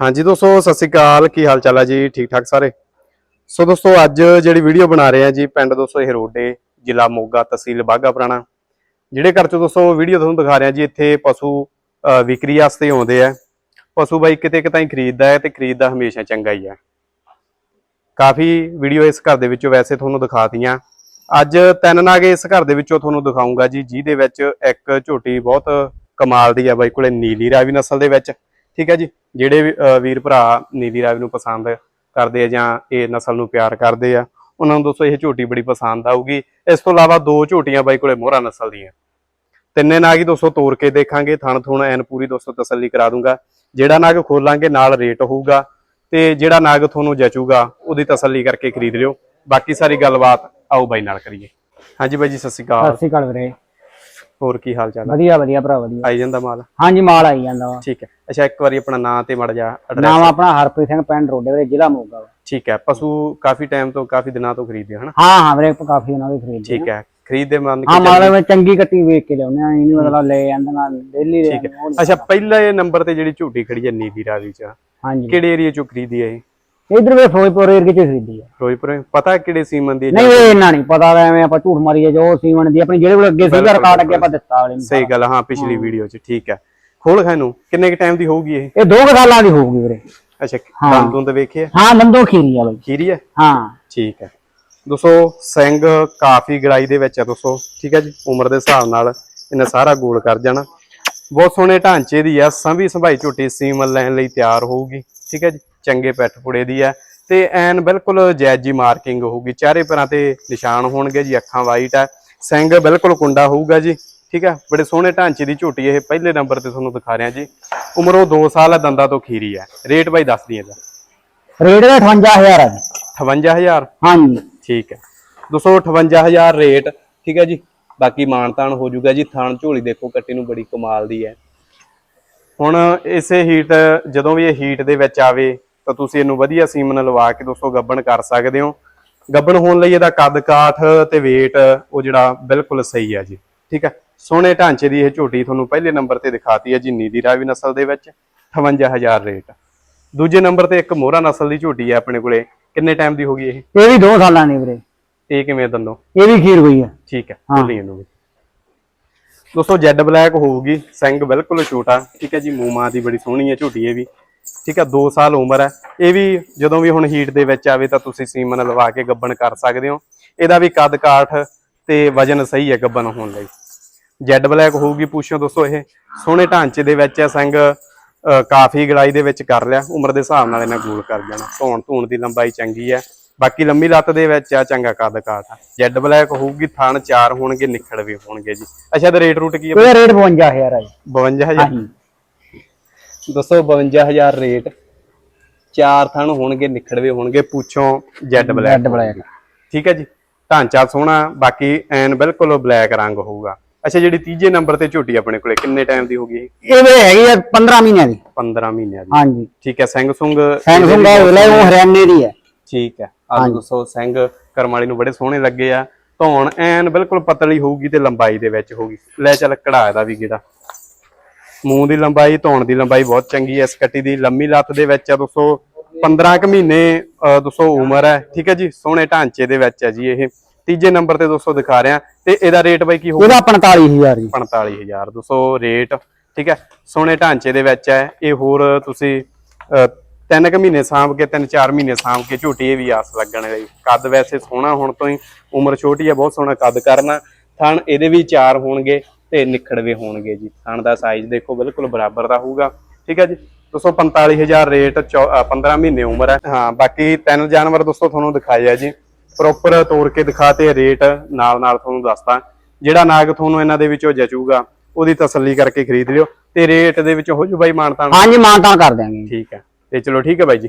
ਹਾਂਜੀ ਦੋਸਤੋ, ਸਤਿ ਸ਼੍ਰੀ ਅਕਾਲ। ਕੀ ਹਾਲ ਚਾਲ ਹੈ ਜੀ? ਠੀਕ ਠਾਕ ਸਾਰੇ? ਸੋ ਦੋਸਤੋ, ਅੱਜ ਜਿਹੜੀ ਵੀਡੀਓ ਬਣਾ ਰਹੇ ਆ ਜੀ, ਪਿੰਡ ਦੋਸਤੋ ਇਹ ਜ਼ਿਲ੍ਹਾ ਮੋਗਾ ਤਹਿਸੀਲ ਬਾਘਾ ਪੁਰਾਣਾ। ਜਿਹੜੇ ਘਰ ਚ ਦੋਸਤੋ ਵੀਡੀਓ ਤੁਹਾਨੂੰ ਦਿਖਾ ਰਹੇ ਜੀ, ਇੱਥੇ ਪਸ਼ੂ ਵਿਕਰੀ ਵਾਸਤੇ ਆਉਂਦੇ ਆ। ਪਸ਼ੂ ਬਾਈ ਕਿਤੇ ਕਿਤੇ ਹੀ ਖਰੀਦਦਾ ਹੈ ਤੇ ਖਰੀਦਦਾ ਹਮੇਸ਼ਾ ਚੰਗਾ ਹੀ ਹੈ ਕਾਫੀ ਵੀਡੀਓ ਇਸ ਘਰ ਦੇ ਵਿੱਚੋਂ ਵੈਸੇ ਤੁਹਾਨੂੰ ਦਿਖਾਤੀਆਂ। ਅੱਜ ਤਿੰਨ ਨਾਗੇ ਇਸ ਘਰ ਦੇ ਵਿੱਚੋਂ ਤੁਹਾਨੂੰ ਦਿਖਾਉਂਗਾ ਜੀ, ਜਿਹਦੇ ਵਿੱਚ ਇੱਕ ਝੋਟੀ ਬਹੁਤ ਕਮਾਲ ਦੀ ਆ ਬਾਈ, ਕੋਲੇ ਨੀਲੀ ਰਾਵੀ ਨਸਲ ਦੇ ਵਿੱਚ। ਠੀਕ ਹੈ ਜੀ? ਜਿਹੜੇ ਵੀਰ ਭਰਾ ਨੀਲੀ ਰਾਵੀ ਨੂੰ ਪਸੰਦ ਕਰਦੇ ਆ ਜਾਂ ਇਹ ਨਸਲ ਨੂੰ ਪਿਆਰ ਕਰਦੇ ਆ, ਉਹਨਾਂ ਨੂੰ ਦੋਸਤੋ ਇਹ ਝੋਟੀ ਬੜੀ ਪਸੰਦ ਆਊਗੀ। ਇਸ ਤੋਂ ਇਲਾਵਾ ਦੋ ਝੋਟੀਆਂ ਬਾਈ ਕੋਲੇ ਮੋਹਰਾ ਨਸਲ ਦੀਆਂ। ਤਿੰਨੇ ਨਾਗ ਹੀ ਦੋਸਤੋ ਤੋੜ ਕੇ ਦੇਖਾਂਗੇ, ਥਣ ਥੁਣ ਐਨ ਪੂਰੀ ਦੋਸਤੋ ਤਸੱਲੀ ਕਰਾ ਦੂੰਗਾ। ਜਿਹੜਾ ਨਾਗ ਖੋਲਾਂਗੇ, ਨਾਲ ਰੇਟ ਹੋਊਗਾ ਤੇ ਜਿਹੜਾ ਨਾਗ ਤੁਹਾਨੂੰ ਜਚੂਗਾ, ਉਹਦੀ ਤਸੱਲੀ ਕਰਕੇ ਖਰੀਦ ਲਿਓ। ਬਾਕੀ ਸਾਰੀ ਗੱਲਬਾਤ ਆਓ ਬਾਈ ਨਾਲ ਕਰੀਏ। ਹਾਂਜੀ ਬਾਈ ਜੀ, ਸਤਿ ਸ਼੍ਰੀ ਅਕਾਲ। ਸਤਿ ਸ਼੍ਰੀ ਅਕਾਲ ਵੀਰੇ। ਹੋਰ ਕੀ ਹਾਲ ਚਾਲ ਵਧੀਆ ਵਧੀਆ ਭਰਾ ਵਧੀਆ। ਆਈ ਜਾਂਦਾ ਮਾਲ? ਹਾਂਜੀ ਮਾਲ ਆਈ ਜਾਂਦਾ ਵਾ। ਠੀਕ ਹੈ। ਅੱਛਾ ਇੱਕ ਵਾਰੀ ਆਪਣਾ ਨਾਂ ਤੇ ਮੜ ਜਾ ਨਾਮ ਆਪਣਾ ਹਰਪ੍ਰੀਤ ਸਿੰਘ ਪਿੰਡ ਰੋਡੇ ਵੀਰੇ ਜ਼ਿਲ੍ਹਾ ਮੋਗਾ ਵਾ। ਠੀਕ ਹੈ। ਪਸ਼ੂ ਕਾਫੀ ਟਾਈਮ ਤੋਂ ਕਾਫੀ ਦਿਨਾਂ ਤੋਂ ਖਰੀਦਦੇ ਹਨਾ? ਹਾਂ ਹਾਂ ਵੀਰੇ ਆਪਾਂ ਕਾਫੀ ਉਹਨਾਂ ਦੇ ਖਰੀਦਦੇ ਠੀਕ ਹੈ। ਖਰੀਦਦੇ ਮੰਨ ਹਾਂ ਕੇ ਮਾਲ ਮੈਂ ਚੰਗੀ ਕੱਟੀ ਵੇਚ ਕੇ ਲਿਆਉਂਦੇ ਆ ਇਹ ਨਹੀਂ ਮਤਲਬ ਲੈ ਜਾਂਦੇ ਨਾਲ ਡੇਲੀ ਲੈ ਠੀਕ ਜਾਂਦੇ ਹੈ ਨੀ। ਅੱਛਾ ਪਹਿਲਾ ਇਹ ਨੰਬਰ ਤੇ ਜਿਹੜੀ ਝੂਟੀ ਖੜੀ ਹੈ ਨੀਲੀ ਰਾਵੀ ਚ ਹਾਂਜੀ। ਕਿਹੜੇ ਏਰੀਆ ਚੋਂ ਖਰੀਦੀ ਹੈ ਇਹ? ਇਧਰ ਵੇ ਫੋਜ਼ਪੁਰ ਏਰੀਏ ਚ ਖਰੀਦੀ ਆ। ਫਿਰੋਜ਼ਪੁਰ ਪਤਾ ਕਿਹੜੇ ਸੀਮਨ ਦੀ ਹੈ ਨਹੀਂ ਇਹ ਇੰਨਾ ਨਹੀਂ ਪਤਾ ਐਵੇਂ ਆਪਾਂ ਝੂਠ ਮਾਰੀਏ ਜੋ ਸੀਮਨ ਦੀ ਆਪਣੀ ਜਿਹੜੇ ਕੋਲ ਅੱਗੇ ਸੀਗਾ ਰਿਕਾਰਡ ਅੱਗੇ ਆਪਾਂ ਦਿੱਤਾ ਵਾਲੇ ਸਹੀ ਗੱਲ ਹਾਂ ਪਿਛਲੀ ਵੀਡੀਓ ਚ ਠੀਕ ਹੈ ਖੋਲ ਖਾ ਨੂੰ ਕਿੰਨੇ ਕ ਟਾਈਮ ਦੀ ਹੋਊਗੀ ਇਹ? ਇਹ ਦੋ ਕੁ ਸਾਲਾਂ ਦੀ ਹੋਊਗੀ ਵੀਰੇ। ਅੱਛਾ। ਦੰਦ ਦੁੰਦ ਵੇਖਿਆ ਹਾਂ ਲੰਦੋ ਖੀਰੀ ਆ ਬਾਈ। ਖੀਰੀ ਹੈ ਹਾਂ। ਠੀਕ ਹੈ ਦੋਸਤੋ ਸਿੰਘ ਕਾਫੀ ਗੜਾਈ ਦੇ ਵਿੱਚ ਹੈ ਦੋਸਤੋ ਠੀਕ ਹੈ ਜੀ? ਉਮਰ ਦੇ ਹਿਸਾਬ ਨਾਲ ਇਹਨੇ ਸਾਰਾ ਗੋਲ ਕਰ ਜਾਣਾ। ਬਹੁਤ ਸੋਹਣੇ ਢਾਂਚੇ ਦੀ ਆ ਸੰਭੀ ਸੰਭਾਈ ਝੋਟੀ ਸੀਮਨ ਲੈਣ ਲਈ ਤਿਆਰ ਹੋਊਗੀ ਠੀਕ ਹੈ ਜੀ? ਚੰਗੇ ਪੈਠ ਪੁੜੇ ਦੀ ਆ। ਤੇ ਐਨ ਬਿਲਕੁਲ ਜਾਇਜ਼ ਜੀ ਮਾਰਕਿੰਗ ਹੋਊਗੀ। ਚਾਰੇ ਪੈਰਾਂ ਤੇ ਨਿਸ਼ਾਨ ਹੋਣਗੇ ਜੀ ਅੱਖਾਂ ਵਾਈਟ ਆ। ਸਿੰਘ ਬਿਲਕੁਲ ਕੁੰਡਾ ਹੋਊਗਾ ਜੀ ਠੀਕ ਹੈ ਬੜੇ ਸੋਹਣੇ ਢਾਂਚੇ ਦੀ ਝੋਟੀ ਇਹ ਪਹਿਲੇ ਨੰਬਰ ਤੇ ਤੁਹਾਨੂੰ ਦਿਖਾ ਰਿਹਾ ਜੀ। ਉਮਰ ਉਹ 2 ਸਾਲ ਹੈ ਦੰਦਾਂ ਤੋਂ ਖੀਰੀ ਹੈ ਰੇਟ ਬਾਈ ਦੱਸ ਦਈਏ ਦਾ ਰੇਟ ਦਾ 58000 ਆ ਜੀ। 58000 ਹਾਂਜੀ। ਠੀਕ ਹੈ 258000 ਰੇਟ ਠੀਕ ਹੈ ਜੀ? ਬਾਕੀ ਮਾਨਤਾਨ ਹੋ ਜਾਊਗਾ ਜੀ। ਥਾਣ ਝੋਲੀ ਦੇਖੋ ਕੱਟੀ ਨੂੰ ਬੜੀ ਕਮਾਲ ਦੀ ਹੈ ਹੁਣ ਇਸੇ ਹੀਟ ਜਦੋਂ ਵੀ ਇਹ ਹੀਟ ਦੇ ਵਿੱਚ ਆਵੇ ਤਾਂ ਤੁਸੀਂ ਇਹਨੂੰ ਵਧੀਆ ਸੀਮਨ ਲਵਾ ਕੇ ਦੋਸਤੋ ਗੱਬਣ ਕਰ ਸਕਦੇ ਹੋ। ਗੱਬਣ ਹੋਣ ਲਈ ਇਹਦਾ ਕੱਦ ਕਾਠ ਤੇ weight ਉਹ ਜਿਹੜਾ ਬਿਲਕੁਲ ਸਹੀ ਹੈ ਜੀ। ਠੀਕ ਹੈ ਸੋਹਣੇ ਢਾਂਚੇ ਦੀ ਇਹ ਝੋਟੀ ਤੁਹਾਨੂੰ ਪਹਿਲੇ ਨੰਬਰ ਤੇ ਦਿਖਾਤੀ ਹੈ ਜੀ ਨੀਲੀ ਰਾਵੀ ਨਸਲ ਦੇ ਵਿੱਚ 58000 ਰੇਟ। ਦੂਜੇ ਨੰਬਰ ਤੇ ਇੱਕ ਮੋਹਰਾ ਨਸਲ ਦੀ ਝੋਟੀ ਹੈ ਆਪਣੇ ਕੋਲੇ। ਕਿੰਨੇ ਟਾਈਮ ਦੀ ਹੋਗੀ ਇਹ? ਇਹ ਵੀ ਦੋ ਸਾਲਾਂ ਦੀ ਵੀਰੇ। ਇਹ ਕਿਵੇਂ ਦੰਦੋ? ਇਹ ਵੀ ਖੀਰ ਹੋਈ ਆ। ਠੀਕ ਹੈ। ਖੋਲੀ ਇਹਨੂੰ ਵੀ। ਦੋਸਤੋ ਜੈਡ ਬਲੈਕ ਹੋਊਗੀ ਸਿੰਘ ਬਿਲਕੁਲ ਛੋਟਾ। ਠੀਕ ਹੈ ਜੀ ਮੂਮਾ ਦੀ ਬੜੀ ਸੋਹਣੀ ਹੈ ਝੋਟੀ ਇਹ ਵੀ। ਠੀਕ ਆ 2 ਸਾਲ ਉਮਰ ਹੈ। ਇਹ ਵੀ ਜਦੋਂ ਵੀ ਹੁਣ ਹੀਟ ਦੇ ਵਿੱਚ ਆਵੇ ਤਾਂ ਤੁਸੀਂ ਸੀਮਨ ਲਵਾ ਕੇ ਗੱਬਣ ਕਰ ਸਕਦੇ ਹੋ। ਇਹਦਾ ਵੀ ਕੱਦ ਕਾਠ ਤੇ ਵਜਨ ਸਹੀ ਹੈ ਗੱਬਣ ਹੋਣ ਲਈ। ਜੈਡ ਬਲੈਕ ਹੋਊਗੀ ਪੁੱਛੋ ਦੋਸਤੋ ਇਹ। ਸੋਹਣੇ ਢਾਂਚੇ ਦੇ ਵਿੱਚ ਹੈ ਸੰਗ ਕਾਫੀ ਗੜਾਈ ਦੇ ਵਿੱਚ ਕਰ ਲਿਆ। ਉਮਰ ਦੇ ਹਿਸਾਬ ਨਾਲ ਇਹਨਾਂ ਗੂਲ ਕਰ ਜਾਣਾ। ਧੌਣ ਧੂਣ ਦੀ ਲੰਬਾਈ ਚੰਗੀ ਹੈ। ਬਾਕੀ ਲੰਮੀ ਲੱਤ ਦੇ ਵਿੱਚ ਆ ਚੰਗਾ ਕੱਦ ਕਾਠ ਆ। ਜੈਡ ਬਲੈਕ ਹੋਊਗੀ ਥਣ ਚਾਰ ਹੋਣਗੇ ਨਿਖੜ ਵੀ ਹੋਣਗੇ ਜੀ। ਅੱਛਾ ਤੇ ਰੇਟ ਰੂਟ ਕੀ ਹੈ? ਉਹਦਾ ਰੇਟ 52000 ਹੈ ਜੀ। 52000 ਜੀ 252000 ਰੇਟ। ਚਾਰ ਥਣ ਹੋਣਗੇ ਨਿਖੜਵੇ ਹੋਣਗੇ ਪੁੱਛੋਂ ਜੈਡ ਬਲੈਕ। ਠੀਕ ਹੈ ਜੀ? ਢਾਂਚਾ ਸੋਹਣਾ ਬਾਕੀ ਐਨ ਬਿਲਕੁਲ ਬਲੈਕ ਰੰਗ ਹੋਊਗਾ। ਅੱਛਾ ਜਿਹੜੀ ਤੀਜੇ ਨੰਬਰ ਤੇ ਝੋਟੀ ਆਪਣੇ ਕੋਲੇ ਕਿੰਨੇ ਟਾਈਮ ਦੀ ਹੋ ਇਹ? ਮੇਰੇ ਹੈਗੀ ਆ 15 ਮਹੀਨਿਆਂ ਦੀ। 15 ਮਹੀਨਿਆਂ ਦੀ। ਹਾਂਜੀ। ਠੀਕ ਹੈ ਸਿੰਘ ਸੁੰਗ ਸਿੰਘ ਸੁੰਗ ਦਾ ਹੋਲਾ ਉਹ ਹਰਿਆਣੇ ਦੀ ਹੈ। ਠੀਕ ਹੈ। ਆ ਦੱਸੋ ਸਿੰਘ ਕਰਮ ਨੂੰ ਬੜੇ ਸੋਹਣੇ ਲੱਗੇ ਆ। ਧੌਣ ਐਨ ਬਿਲਕੁਲ ਪਤਲੀ ਹੋਊਗੀ ਤੇ ਲੰਬਾਈ ਦੇ ਵਿੱਚ ਹੋਊਗੀ। ਲੈ ਚੱਲ ਕਢਾ ਦਾ ਵੀ ਕਿਹੜਾ ਮੂੰਹ ਦੀ ਲੰਬਾਈ ਧੌਣ ਦੀ ਲੰਬਾਈ ਬਹੁਤ ਚੰਗੀ ਹੈ। ਇਸ ਕੱਟੀ ਦੀ ਲੰਮੀ ਲੱਤ ਦੇ ਵਿੱਚ ਆ ਦੋਸਤੋ 15 ਕੁ ਮਹੀਨੇ ਦੋਸਤੋ ਉਮਰ ਹੈ। ਠੀਕ ਹੈ ਜੀ? ਸੋਹਣੇ ਢਾਂਚੇ ਦੇ ਵਿੱਚ ਹੈ ਜੀ ਇਹ। ਤੀਜੇ ਨੰਬਰ ਤੇ ਦੋਸਤੋ ਦਿਖਾ ਰਿਹਾ। ਤੇ ਇਹਦਾ ਰੇਟ ਬਾਈ ਕੀ ਹੋਊਗਾ? ਇਹਦਾ 45000 ਜੀ। 45000 ਦੋਸਤੋ ਰੇਟ ਠੀਕ ਹੈ? ਸੋਹਣੇ ਢਾਂਚੇ ਦੇ ਵਿੱਚ ਹੈ। ਇਹ ਹੋਰ ਤੁਸੀਂ ਤਿੰਨ ਕੁ ਮਹੀਨੇ ਸਾਂਭ ਕੇ ਤਿੰਨ ਚਾਰ ਮਹੀਨੇ ਸਾਂਭ ਕੇ ਝੂਟੀ ਇਹ ਵੀ ਆਸ ਲੱਗਣ ਲਈ। ਕੱਦ ਵੈਸੇ ਸੋਹਣਾ ਹੁਣ ਤੋਂ ਹੀ ਉਮਰ ਛੋਟੀ ਹੈ ਬਹੁਤ ਸੋਹਣਾ ਕੱਦ ਕਰਨਾ। ਥਣ ਇਹਦੇ ਵੀ ਚਾਰ ਹੋਣਗੇ। ਤੇ ਨਿਖੜਵੇ ਹੋਣਗੇ ਜੀ। ਥਣ ਦਾ ਸਾਈਜ਼ ਦੇਖੋ ਬਿਲਕੁਲ ਬਰਾਬਰ ਦਾ ਹੋਊਗਾ। ਠੀਕ ਹੈ ਜੀ? ਦੋਸਤੋ 45000 ਰੇਟ ਚੌ- ਅਹ 15 ਮਹੀਨੇ ਉਮਰ ਹੈ। ਹਾਂ ਬਾਕੀ ਤਿੰਨ ਜਾਨਵਰ ਦੋਸਤੋ ਤੁਹਾਨੂੰ ਦਿਖਾਏ ਆ ਜੀ। ਪ੍ਰੋਪਰ ਤੋੜ ਕੇ ਦਿਖਾਤੇ ਰੇਟ ਨਾਲ ਨਾਲ ਤੁਹਾਨੂੰ ਦੱਸਦਾ ਜਿਹੜਾ ਨਾਗ ਤੁਹਾਨੂੰ ਇਹਨਾਂ ਦੇ ਵਿੱਚੋਂ ਜਚੂਗਾ ਉਹਦੀ ਤਸੱਲੀ ਕਰਕੇ ਖਰੀਦ ਲਿਓ। ਤੇ ਰੇਟ ਦੇ ਵਿੱਚ ਹੋ ਜੂ ਬਾਈ ਮਾਨਤਾਨ? ਹਾਂਜੀ ਮਾਨਤਾਨ ਕਰ ਦਿਆਂਗੇ। ਠੀਕ ਹੈ। ਤੇ ਚਲੋ ਠੀਕ ਹੈ ਬਾਈ ਜੀ।